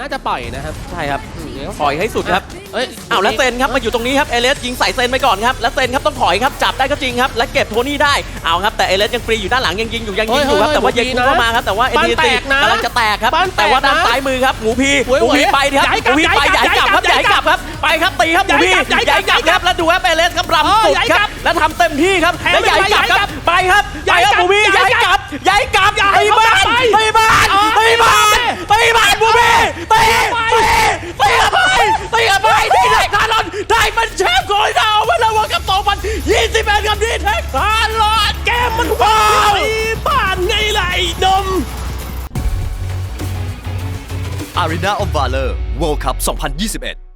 น่าจะปล่อยนะครับใช่ครับอืมเดี๋ยวปล่อยให้สุดครับ เอ้ยอ้าวแล้วเซนครับมาอยู่ตรงนี้ครับเอเลสยิงใส่เซนไปก่อนครับแล้วเซนครับต้องถอยครับจับได้ก็จริงครับและเก็บโทนี่ได้เอาครับแต่เอเลสยังฟรีอยู่ด้านหลังยังยิงอยู่ยังยิงอยู่ครับแต่ว่าเย็นเข้ามาครับแต่ว่าเอ็นบ้านดีแตซีกนะกำลังจะแตกครับบ้านแตกแต่ว่าด้านนะซ้ายมือครับหมูพีโอ้ยหมูพีโอ้ยไปครับย้ายหกลับมูพีไปย้าย้ายยกกลัลับบครับย้ายย้ายกกลัลับบครับไปครับตีครับหมูพีย้ายกลับย้ายกลับย้ายกลับครับแล้วดูครับเอเลสครับรำเออสุดย้ายคกลัรับบแล้วทำเต็มที่ครับแทงแล้วย้ายกลับย้ายคกลัรับบไปครับไปย้ายครับกลับหมูพีย้าย้ายยกกลัลับบย้ายกลับย้ายไปบ้านไปไปบ้าน เออ ไปบ้านไปบ้านหมูพีตีตีตีกับไปตีกับ ไปที่ไหนคารลอนได้มันแชมป์โกลดาวน์มาแล้วว่ากับ2021กับดีแท็กคาร์ลอนเกมมันว้าวบ้านไงล่ะไอ้นม Arena of Valor World Cup 2021